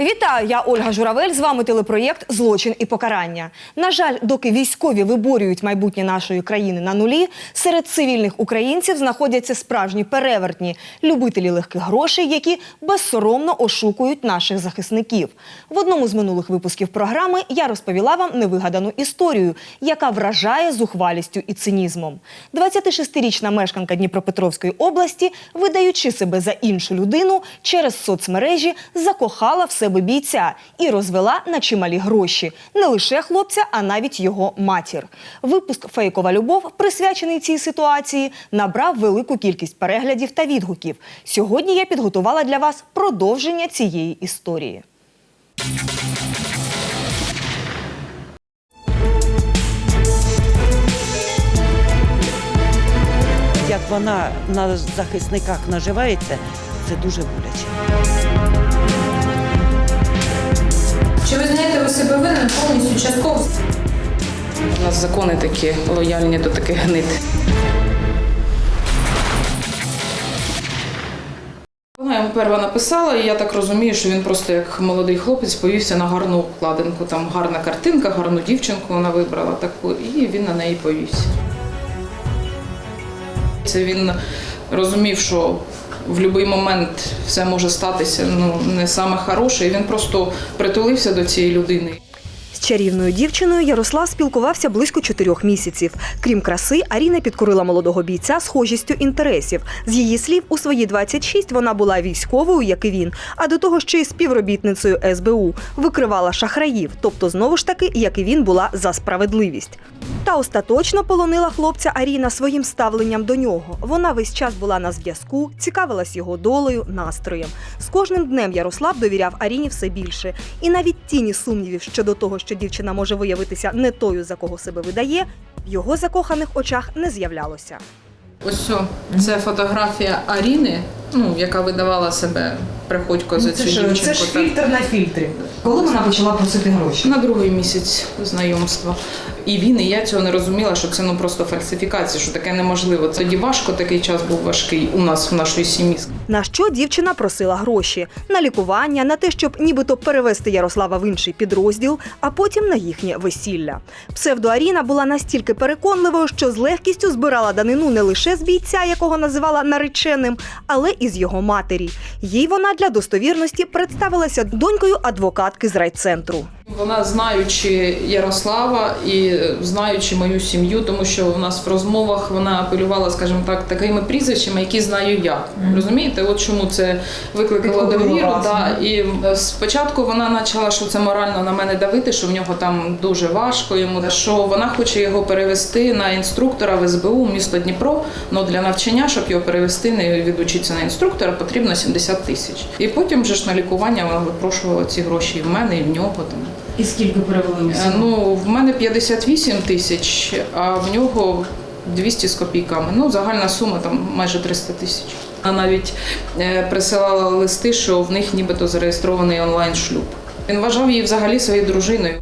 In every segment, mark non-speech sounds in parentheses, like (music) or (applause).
Вітаю, я Ольга Журавель. З вами телепроєкт Злочин і покарання. На жаль, доки військові виборюють майбутнє нашої країни на нулі, серед цивільних українців знаходяться справжні перевертні, любителі легких грошей, які безсоромно ошукують наших захисників. В одному з минулих випусків програми я розповіла вам невигадану історію, яка вражає зухвалістю і цинізмом. 26-річна мешканка Дніпропетровської області, видаючи себе за іншу людину, через соцмережі закохала в себе бійця і розвела на чималі гроші не лише хлопця, а навіть його матір. Випуск Фейкова любов, присвячений цій ситуації, набрав велику кількість переглядів та відгуків. Сьогодні я підготувала для вас продовження цієї історії. Як вона на захисниках наживається, це дуже боляче. Чи визнаєте ви себе винним повністю частково? У нас закони такі лояльні до таких гнид. Вона йому перва написала, і я так розумію, що він просто як молодий хлопець повівся на гарну обкладинку. Там гарна картинка, гарну дівчинку вона вибрала таку, і він на неї повівся. Це він розумів, що в будь-який момент все може статися ну, не саме хороше, і він просто притулився до цієї людини. З чарівною дівчиною Ярослав спілкувався близько чотирьох місяців. Крім краси, Аріна підкорила молодого бійця схожістю інтересів. З її слів, у свої 26 вона була військовою, як і він, а до того ще й співробітницею СБУ. Викривала шахраїв, тобто знову ж таки, як і він, була за справедливість. Та остаточно полонила хлопця Аріна своїм ставленням до нього. Вона весь час була на зв'язку, цікавилась його долею, настроєм. З кожним днем Ярослав довіряв Аріні все більше. І навіть тіні сумнівів щодо того, що дівчина може виявитися не тою, за кого себе видає, в його закоханих очах не з'являлося. Ось це фотографія Аріни, ну, яка видавала себе приходько за цю дівчинку. це ж так. фільтр на фільтрі. Коли вона почала просити гроші? На другий місяць знайомства. І він, і я цього не розуміла, що це ну просто фальсифікація, що таке неможливо. Тоді важко такий час був важкий у нас в нашій сім'ї. На що дівчина просила гроші на лікування, на те, щоб нібито перевести Ярослава в інший підрозділ, а потім на їхнє весілля. Псевдоаріна була настільки переконливою, що з легкістю збирала данину не лише з бійця, якого називала нареченим, але і з його матері. Їй вона для достовірності представилася донькою адвокатки з райцентру. Вона знаючи Ярослава і знаючи мою сім'ю, тому що в нас в розмовах вона апелювала, скажімо так, такими прізвищами, які знаю я. Розумієте, от чому це викликало довіру. Да. І спочатку вона почала, що це морально на мене давити, що в нього там дуже важко йому, що вона хоче його перевести на інструктора в СБУ місто Дніпро. Ну для навчання, щоб його перевести, не відучитися на інструктора, потрібно 70 тисяч. І потім же ж на лікування вона випрошувала ці гроші і в мене, і в нього там. І скільки перевели Е, Ну, в мене 58 тисяч, а в нього 200 з копійками. Ну, загальна сума там майже 300 тисяч. А навіть е, присилала листи, що в них нібито зареєстрований онлайн-шлюб. Він вважав її взагалі своєю дружиною.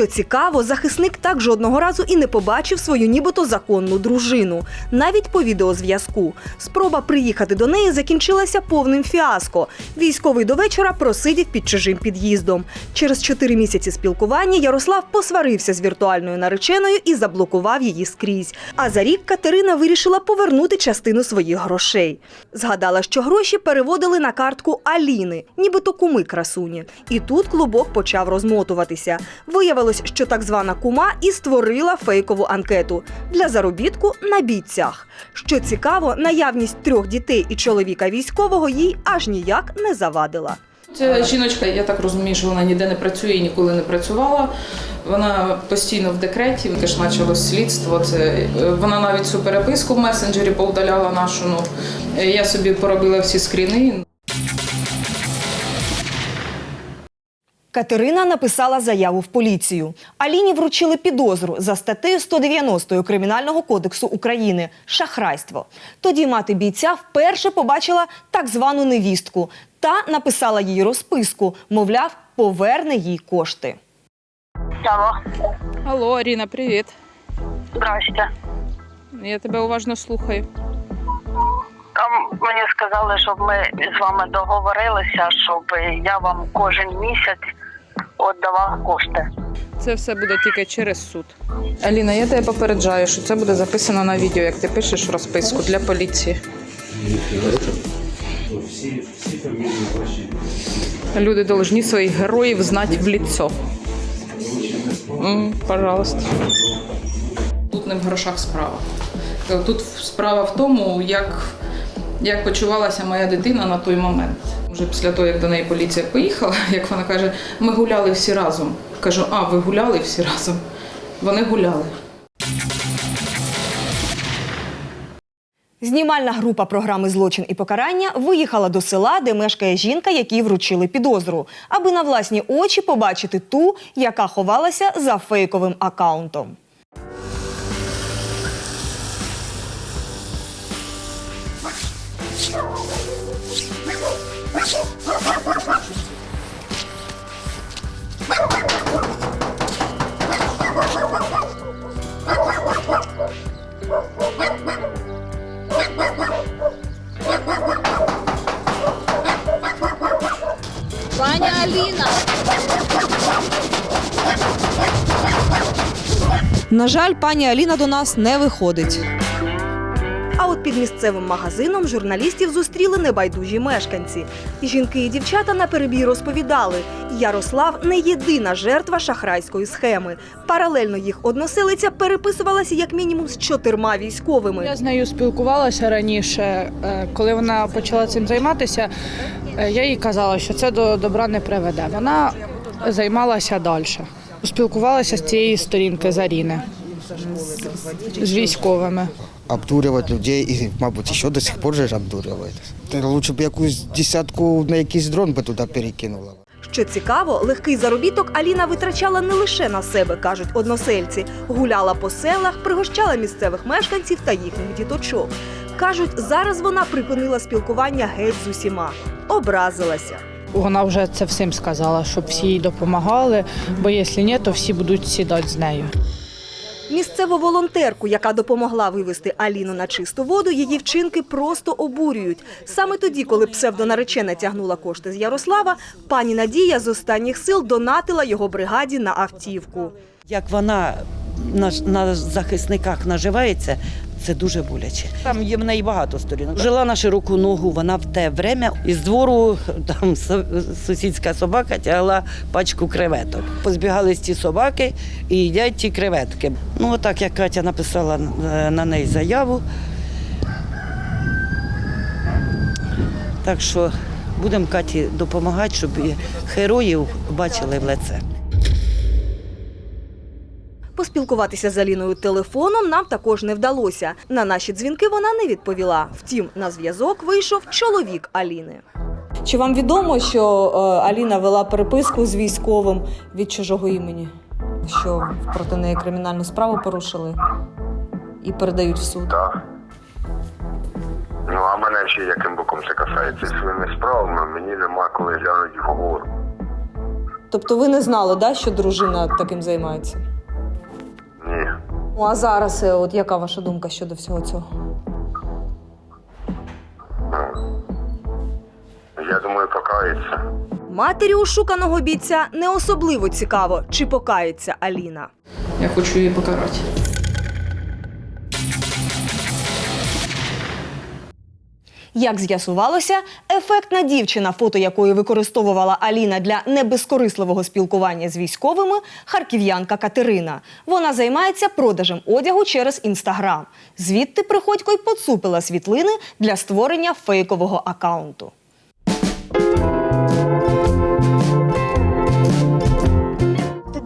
Що цікаво, захисник так жодного разу і не побачив свою нібито законну дружину, навіть по відеозв'язку. Спроба приїхати до неї закінчилася повним фіаско. Військовий до вечора просидів під чужим під'їздом. Через чотири місяці спілкування Ярослав посварився з віртуальною нареченою і заблокував її скрізь. А за рік Катерина вирішила повернути частину своїх грошей. Згадала, що гроші переводили на картку Аліни, нібито куми красуні. І тут клубок почав розмотуватися. Виявилось, що так звана кума і створила фейкову анкету для заробітку на бійцях. Що цікаво, наявність трьох дітей і чоловіка військового їй аж ніяк не завадила. Ця жіночка, я так розумію, що вона ніде не працює і ніколи не працювала. Вона постійно в декреті, теж почалось слідство. Це е, вона навіть цю переписку в месенджері повдаляла нашу. Ну Е, я собі поробила всі скріни. Катерина написала заяву в поліцію. Аліні вручили підозру за статтею 190 Кримінального кодексу України шахрайство. Тоді мати бійця вперше побачила так звану невістку та написала їй розписку, мовляв, поверне їй кошти. Алло, Алло, Аріна, привіт. здрасте. Я тебе уважно слухаю. Мені сказали, щоб ми з вами договорилися, щоб я вам кожен місяць віддавала кошти. Це все буде тільки через суд. Аліна, я тебе попереджаю, що це буде записано на відео, як ти пишеш розписку для поліції. Люди повинні своїх героїв знати в лицо. М, Пожалуйста. Тут не в грошах справа. Тут справа в тому, як, як почувалася моя дитина на той момент. Вже після того, як до неї поліція поїхала, (laughs) як вона каже, ми гуляли всі разом. Кажу, а ви гуляли всі разом? Вони гуляли. Знімальна група програми Злочин і покарання виїхала до села, де мешкає жінка, якій вручили підозру, аби на власні очі побачити ту, яка ховалася за фейковим акаунтом. На жаль, пані Аліна до нас не виходить. А от під місцевим магазином журналістів зустріли небайдужі мешканці. І жінки і дівчата на перебій розповідали: Ярослав не єдина жертва шахрайської схеми. Паралельно їх односилиця переписувалася як мінімум з чотирма військовими. Я з нею спілкувалася раніше, е, коли вона почала цим займатися. е, Я їй казала, що це до добра не приведе. Вона займалася далі. Спілкувалася з цієї сторінки Заріни з військовими. обдурювати людей і, мабуть, ще до сих пор же. Та Лучше б якусь десятку на якийсь дрон би туди перекинула. Що цікаво, легкий заробіток Аліна витрачала не лише на себе, кажуть односельці. Гуляла по селах, пригощала місцевих мешканців та їхніх діточок. Кажуть, зараз вона припинила спілкування геть з усіма. Образилася. Вона вже це всім сказала, щоб всі їй допомагали, бо якщо ні, то всі будуть сідати з нею. Місцеву волонтерку, яка допомогла вивести Аліну на чисту воду, її вчинки просто обурюють. Саме тоді, коли псевдонаречена тягнула кошти з Ярослава, пані Надія з останніх сил донатила його бригаді на автівку. Як вона на, на захисниках наживається, це дуже боляче. Там є в неї багато сторінок. Жила на широку ногу, вона в те время із двору там сусідська собака тягла пачку креветок. Позбігались ті собаки і їдять ті креветки. Ну, отак як Катя написала е, на неї заяву. Так що будемо Каті допомагати, щоб героїв бачили в лице. Поспілкуватися з Аліною телефоном нам також не вдалося. На наші дзвінки вона не відповіла. Втім, на зв'язок вийшов чоловік Аліни. Чи вам відомо, що е, Аліна вела переписку з військовим від чужого імені? Що проти неї кримінальну справу порушили і передають в суд? Так. Ну, а мене ще яким боком це касається своїми справами, мені нема коли глянути вгору. Тобто ви не знали, да, що дружина таким займається? Ну а зараз, е, от яка ваша думка щодо всього цього? Я думаю, покається. Матері ошуканого бійця не особливо цікаво, чи покається Аліна. Я хочу її покарати. Як з'ясувалося, ефектна дівчина, фото якої використовувала Аліна для небезкорисливого спілкування з військовими, харків'янка Катерина. Вона займається продажем одягу через інстаграм. Звідти приходько й поцупила світлини для створення фейкового акаунту.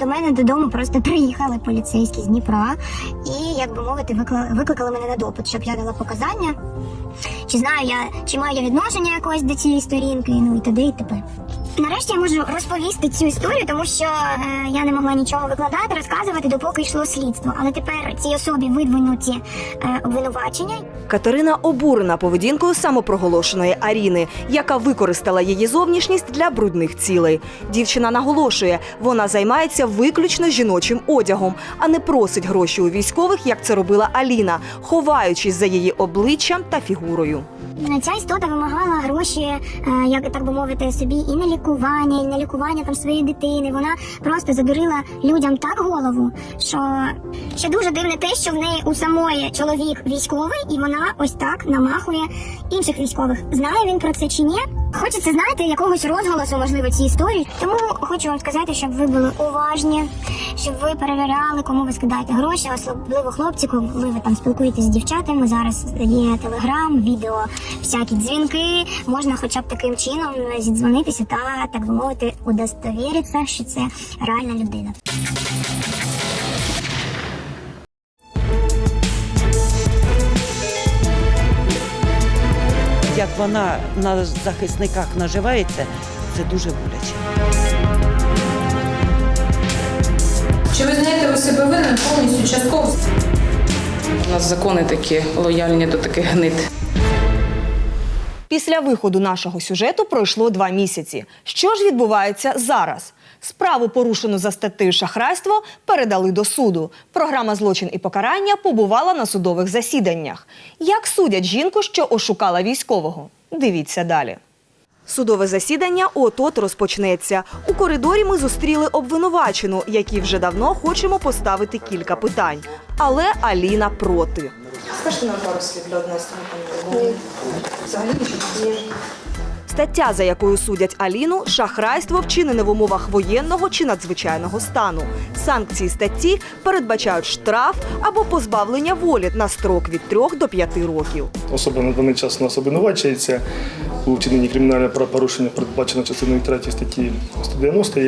До мене додому просто приїхали поліцейські з Дніпра і, як би мовити, викликали мене на допит, щоб я дала показання. Чи знаю я, чи маю я відношення якось до цієї сторінки, ну і т.д. і т.п. Нарешті я можу розповісти цю історію, тому що е, я не могла нічого викладати, розказувати, допоки йшло слідство. Але тепер цій особі видвинуті е, обвинувачення. Катерина обурена поведінкою самопроголошеної Аріни, яка використала її зовнішність для брудних цілей. Дівчина наголошує, вона займається виключно жіночим одягом, а не просить гроші у військових, як це робила Аліна, ховаючись за її обличчям та фігурою. Ця істота вимагала гроші, е, як так би мовити, собі і на лікування, і на лікування там своєї дитини. Вона просто задурила людям так голову, що ще дуже дивне те, що в неї у самої чоловік військовий, і вона ось так намахує інших військових. Знає він про це чи ні? Хочеться знаєте якогось розголосу, можливо, цій історії. Тому хочу вам сказати, щоб ви були уважні, щоб ви перевіряли, кому ви скидаєте гроші, особливо хлопці, коли ви там спілкуєтесь з дівчатами. Зараз є телеграм, відео, всякі дзвінки. Можна, хоча б таким чином зідзвонитися та так би мовити, удостовіритися, що це реальна людина. Вона на захисниках наживається, це дуже боляче. Чи знаєте ви себе винен повністю частково? У нас закони такі лояльні до таких гнид. Після виходу нашого сюжету пройшло два місяці. Що ж відбувається зараз? Справу, порушену за статтею шахрайство, передали до суду. Програма Злочин і покарання побувала на судових засіданнях. Як судять жінку, що ошукала військового? Дивіться далі. Судове засідання от-от розпочнеться. У коридорі ми зустріли обвинувачену, якій вже давно хочемо поставити кілька питань. Але Аліна проти. Скажете нам пару слів для одного сторони. Взагалі нічого. Стаття, за якою судять Аліну, шахрайство вчинене в умовах воєнного чи надзвичайного стану. Санкції статті передбачають штраф або позбавлення волі на строк від 3 до 5 років. Особа на даний час у нас обвинувачується у вчиненні кримінального правопорушення, передбачено частиною 3 статті 190.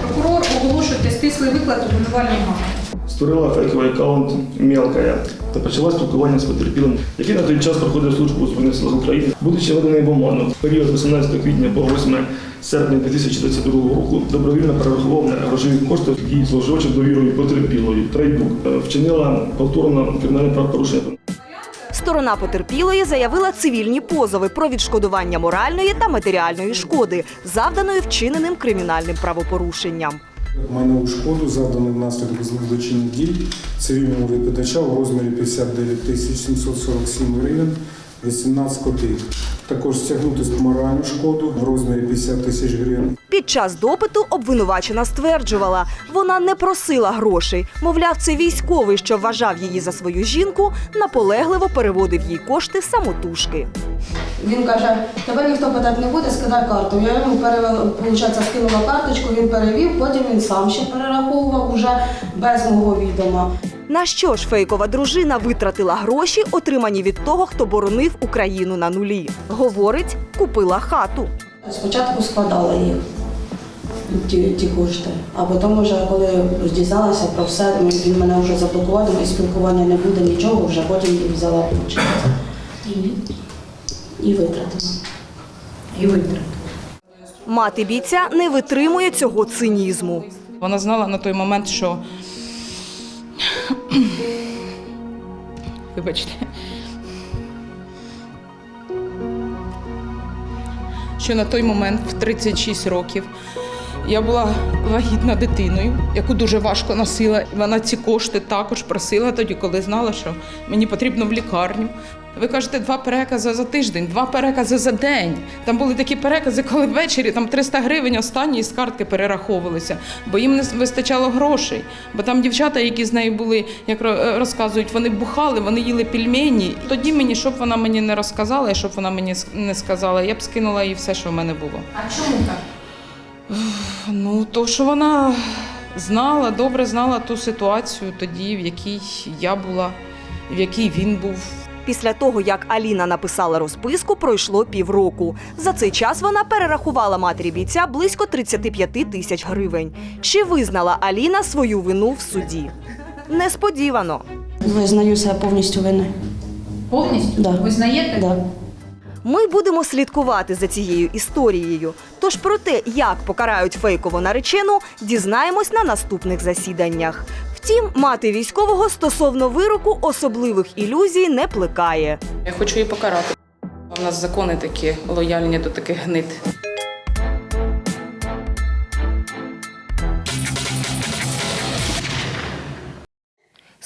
Прокурор оголошує стислий виклад обвинувальної мами. Створила фейковий аккаунт «Мелкая» та почала спілкування з потерпілим, який на той час проходив службу у Збройних силах України, будучи введений в оману. В період 18 квітня по 8 серпня 2022 року добровільно перерахував грошові кошти і зловживачів довірою потерпілої. Трейдбук е, вчинила повторно кримінальне правопорушення. Сторона потерпілої заявила цивільні позови про відшкодування моральної та матеріальної шкоди, завданої вчиненим кримінальним правопорушенням. Майнову шкоду завдано внаслідок злочинних дій цивільного відповідача у розмірі 59 тисяч 747 гривень 18 копійок. Також стягнути моральну шкоду в розмірі 50 тисяч гривень. Під час допиту обвинувачена стверджувала, вона не просила грошей. Мовляв, це військовий, що вважав її за свою жінку, наполегливо переводив їй кошти самотужки. Він каже, тебе ніхто питати не буде, скидай карту. Я йому перевела, виходить, скинула карточку, він перевів, потім він сам ще перераховував уже без мого відома. На що ж фейкова дружина витратила гроші, отримані від того, хто боронив Україну на нулі? Говорить, купила хату. Спочатку складала їх ті, ті кошти, а потім, вже, коли дізналася про все, він мене вже заблокував, думаю, спілкування не буде нічого, вже потім їх взяла виходить. І витратила. І витрат. Мати бійця не витримує цього цинізму. Вона знала на той момент, що. (coughs) Вибачте. Що на той момент, в 36 років, я була вагітна дитиною, яку дуже важко носила. І Вона ці кошти також просила тоді, коли знала, що мені потрібно в лікарню. Ви кажете, два перекази за тиждень, два перекази за день. Там були такі перекази, коли ввечері там 300 гривень останні з картки перераховувалися, бо їм не вистачало грошей. Бо там дівчата, які з нею були, як ро- розказують, вони бухали, вони їли пельмені. Тоді мені, щоб вона мені не розказала, і щоб вона мені не сказала, я б скинула їй все, що в мене було. А чому так? Ну, то що вона знала, добре знала ту ситуацію тоді, в якій я була, в якій він був. Після того, як Аліна написала розписку, пройшло півроку. За цей час вона перерахувала матері бійця близько 35 тисяч гривень. Чи визнала Аліна свою вину в суді? Несподівано. Визнаю себе повністю винною. Повністю? Да. Визнаєте? Да. Ми будемо слідкувати за цією історією. Тож про те, як покарають фейкову наречену, дізнаємось на наступних засіданнях. Втім, мати військового стосовно вироку особливих ілюзій не плекає. Я хочу її покарати. У нас закони такі лояльні до таких гнид.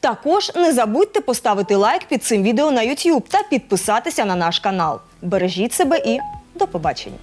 Також не забудьте поставити лайк під цим відео на YouTube та підписатися на наш канал. Бережіть себе і до побачення!